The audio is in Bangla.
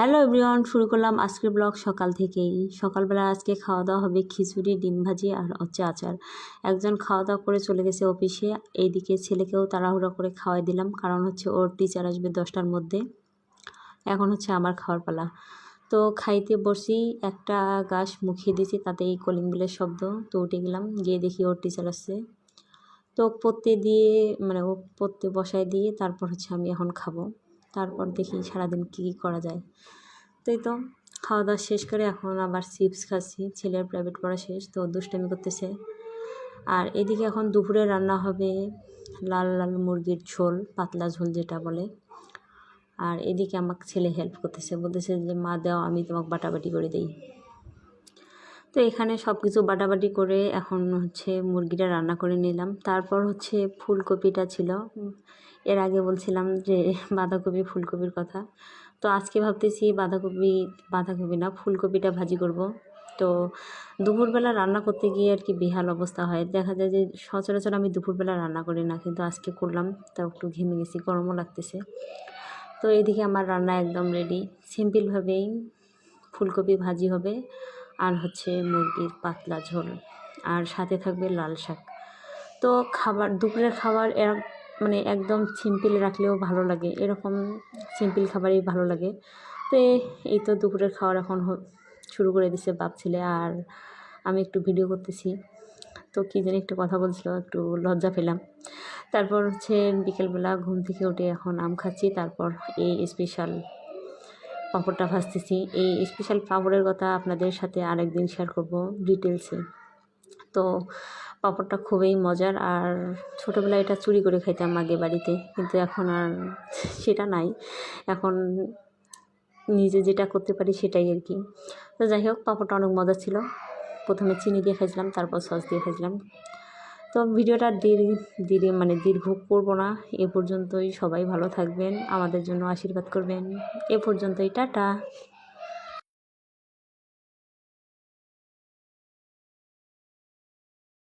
হ্যালো এভরিওয়ান, শুরু করলাম আজকের ব্লগ সকাল থেকেই। সকালবেলা আজকে খাওয়া দাওয়া হবে খিচুড়ি, ডিম ভাজি আর হচ্ছে আচার। একজন খাওয়া দাওয়া করে চলে গেছে অফিসে। এইদিকে ছেলেকেও তাড়াহুড়া করে খাওয়াই দিলাম, কারণ হচ্ছে ওর টিচার আসবে দশটার মধ্যে। এখন হচ্ছে আমার খাওয়ার পালা। তো খাইতে বসি, একটা গাছ মুখিয়ে দিয়েছি তাতেই কলিং বেলের শব্দ, তো উঠে গেলাম, গিয়ে দেখি ওর টিচার আসছে। তো পড়তে দিয়ে মানে ও পড়তে বসায় দিয়ে তারপর হচ্ছে আমি এখন খাব। তারপর দেখি সারাদিন কী কী করা যায়। তাই তো, খাওয়া দাওয়া শেষ করে এখন আবার চিপস খাচ্ছি, ছেলের প্রাইভেট পড়া শেষ, তো দুষ্টামি করতেছে। আর এদিকে এখন দুপুরে রান্না হবে লাল লাল মুরগির ঝোল, পাতলা ঝোল যেটা বলে। আর এদিকে আমাকে ছেলে হেল্প করতেছে, বলতেছে যে, মা, দাও, আমি তোমাকে বাটাবাটি করে দিই। তো এখানে সব কিছু বাটাবাটি করে এখন হচ্ছে মুরগিটা রান্না করে নিলাম। তারপর হচ্ছে ফুলকপিটা ছিল। এর আগে বলছিলাম যে বাঁধাকপি ফুলকপির কথা। তো আজকে ভাবতেছি বাঁধাকপি বাঁধাকপি না, ফুলকপিটা ভাজি করব। তো দুপুরবেলা রান্না করতে গিয়ে আর কি বেহাল অবস্থা হয়। দেখা যায় যে সচরাচর আমি দুপুরবেলা রান্না করি না, কিন্তু আজকে করলাম। তাও একটু ঘেমে গেছি, গরমও লাগতেছে। তো এদিকে আমার রান্না একদম রেডি সিম্পলভাবেই ফুলকপি ভাজি হবে। আর হচ্ছে মুরগির পাতলা ঝোল। আর সাথে থাকবে লাল শাক। তো খাবার, দুপুরের খাবার এর মানে একদম সিম্পল রাখলেও ভালো লাগে। এরকম সিম্পল খাবারই ভালো লাগে। তো এই তো দুপুরের খাবার এখন শুরু করে দিছে বাপ ছেলে আর আমি একটু ভিডিও করতেছি। তো কী জানি একটু কথা বলছিল, একটু লজ্জা পেলাম। তারপর হচ্ছে বিকেলবেলা ঘুম থেকে উঠে এখন আম খাচ্ছি। তারপর এই স্পেশাল পাঁপড়টা ভাজতেছি। এই স্পেশাল পাঁপড়ের কথা আপনাদের সাথে আরেকদিন শেয়ার করব ডিটেলসে তো পাঁপড়টা খুবই মজার আর ছোটোবেলায় এটা চুরি করে খাইতাম আগে বাড়িতে। কিন্তু এখন আর সেটা নাই। এখন নিজে যেটা করতে পারি সেটাই আর কি। তো যাই হোক, পাঁপড়টা অনেক মজা ছিল। প্রথমে চিনি দিয়ে খাইছিলাম, তারপর সস দিয়ে খাইছিলাম। তো ভিডিওটা দীর্ঘ দীর্ঘ মানে দীর্ঘ করব না। এ পর্যন্তই সবাই ভালো থাকবেন, আমাদের জন্য আশীর্বাদ করবেন। এ পর্যন্তই, টাটা।